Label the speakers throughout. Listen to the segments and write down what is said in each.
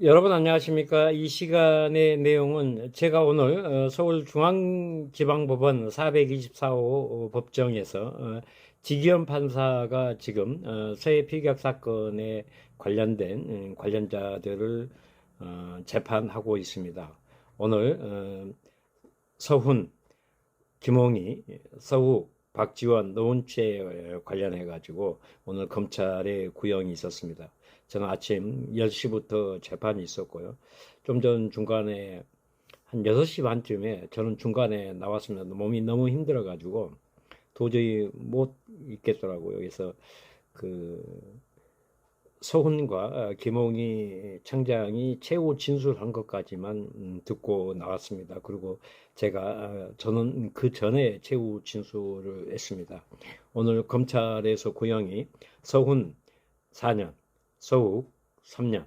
Speaker 1: 여러분 안녕하십니까? 이 시간의 내용은 제가 오늘 어, 서울중앙지방법원 424호 법정에서 어, 지기현 판사가 지금 어, 서해 피격 사건에 관련된 음, 관련자들을 어, 재판하고 있습니다. 오늘 어, 서훈, 김홍희, 서욱, 박지원, 노은채 관련해 가지고 오늘 검찰에 구형이 있었습니다. 저는 아침 10시부터 재판이 있었고요. 좀 전 중간에 한 6시 반쯤에 저는 중간에 나왔습니다. 몸이 너무 힘들어 가지고 도저히 못 있겠더라고요. 그래서 그 서훈과 김홍희 청장이 최후 진술한 것까지만 음, 듣고 나왔습니다. 그리고 제가 어, 저는 그 전에 최후 진술을 했습니다. 오늘 검찰에서 구형이 서훈 4년, 서욱 3년,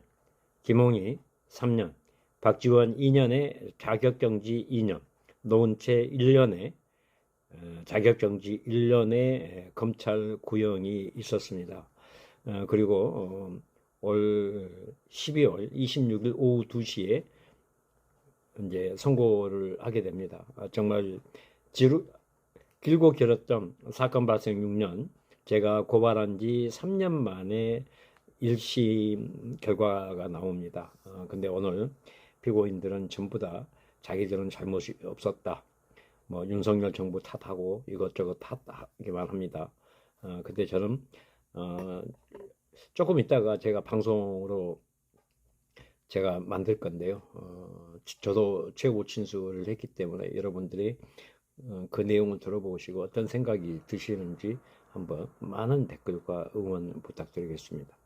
Speaker 1: 김홍희 3년, 박지원 2년에 자격정지 2년, 노은채 1년에 어, 자격정지 1년의 검찰 구형이 있었습니다. 어, 그리고 어, 올 12월 26일 오후 2시에 이제 선고를 하게 됩니다. 아, 정말 지루, 길고 길었던 사건 발생 6년, 제가 고발한 지 3년 만에 1심 결과가 나옵니다. 어, 근데 오늘 피고인들은 전부 다 자기들은 잘못이 없었다. 뭐 윤석열 정부 탓하고 이것저것 탓하기만 합니다. 어, 근데 저는 어, 조금 있다가 제가 방송으로 제가 만들 건데요. 어, 저도 최고 진술을 했기 때문에 여러분들이 어, 그 내용을 들어보시고 어떤 생각이 드시는지 한번 많은 댓글과 응원 부탁드리겠습니다.